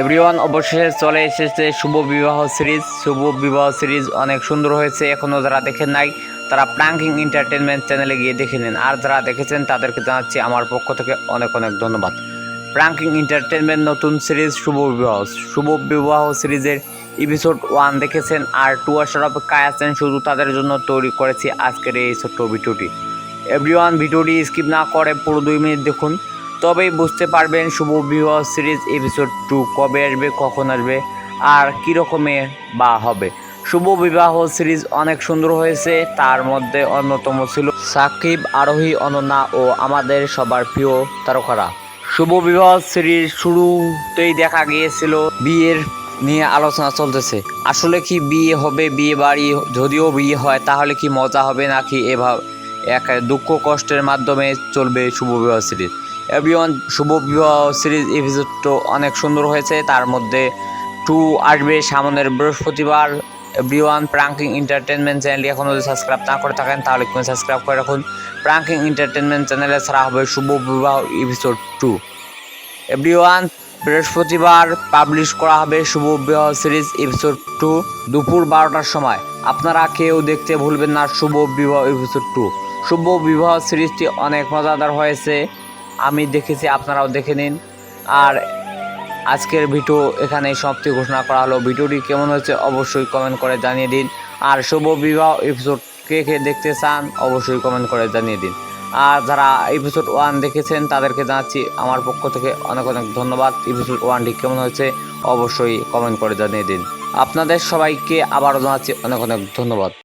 Everyone অবশেষে চলে এসেছে শুভ বিবাহ সিরিজ শুভ বিবাহ সিরিজ অনেক সুন্দর হয়েছে এখনও যারা দেখেন নাই, তারা প্রাঙ্কিং এন্টারটেনমেন্ট চ্যানেলে গিয়ে দেখে নিন। আর যারা দেখেছেন, তাদেরকে জানাচ্ছি আমার পক্ষ থেকে অনেক অনেক ধন্যবাদ। প্রাঙ্কিং এন্টারটেনমেন্ট নতুন সিরিজ শুভ বিবাহ। শুভ বিবাহ সিরিজের এপিসোড ওয়ান দেখেছেন, আর টু আসার অপেক্ষায় আছেন শুধু তাদের জন্য তৈরি করেছি আজকের এই ছোট্ট ভিডিওটি। এভরিওয়ান ভিডিওটি স্কিপ না করে পুরো দুই মিনিট দেখুন। তবেই বুঝতে পারবেন শুভ বিবাহ সিরিজ এপিসোড টু কবে আসবে, কখন আসবে, আর কী রকমের বা হবে। শুভ বিবাহ সিরিজ অনেক সুন্দর হয়েছে, তার মধ্যে অন্যতম ছিল সাকিব, আরোহী, অনন্যা ও আমাদের সবার প্রিয় তারকারা। শুভ বিবাহ সিরিজ শুরুতেই দেখা গিয়েছিল, বিয়ের নিয়ে আলোচনা চলতেছে। আসলে কি বিয়ে হবে, বিয়ে বাড়ি, যদিও বিয়ে হয়, তাহলে কি মজা হবে নাকি এভাবে এক দুঃখ কষ্টের মাধ্যমে চলবে শুভ বিবাহ সিরিজ। এভরিওয়ান শুভ বিবাহ সিরিজ এপিসোডটা অনেক সুন্দর হয়েছে। তার মধ্যে টু আসবে সামনের বৃহস্পতিবার। এভরিওয়ান প্রাঙ্কিং এন্টারটেনমেন্ট চ্যানেলটি এখনও যদি সাবস্ক্রাইব না করে থাকেন, তাহলে কিন্তু সাবস্ক্রাইব করে রাখুন। প্রাঙ্কিং এন্টারটেনমেন্ট চ্যানেলে ছাড়া হবে Shubho Bibaho episode two everyone বৃহস্পতিবার পাবলিশ করা হবে শুভ বিবাহ সিরিজ এপিসোড টু দুপুর বারোটার সময়। আপনারা কেউ দেখতে ভুলবেন না শুভ বিবাহ এপিসোড টু শুভ বিবাহ সিরিজটি অনেক মজাদার হয়েছে। আমি দেখেছি, আপনারাও দেখে নিন। আর আজকের ভিডিও এখানে সমাপ্তি ঘোষণা করা হলো। ভিডিওটি কেমন হয়েছে অবশ্যই কমেন্ট করে জানিয়ে দিন। আর শুভ বিবাহ এপিসোড কে কে দেখতে চান অবশ্যই কমেন্ট করে জানিয়ে দিন। আর যারা এপিসোড ওয়ান দেখেছেন, তাদেরকে জানাচ্ছি আমার পক্ষ থেকে অনেক অনেক ধন্যবাদ। এপিসোড ওয়ানটি কেমন হয়েছে অবশ্যই কমেন্ট করে জানিয়ে দিন। আপনাদের সবাইকে আবারও জানাচ্ছি অনেক অনেক ধন্যবাদ।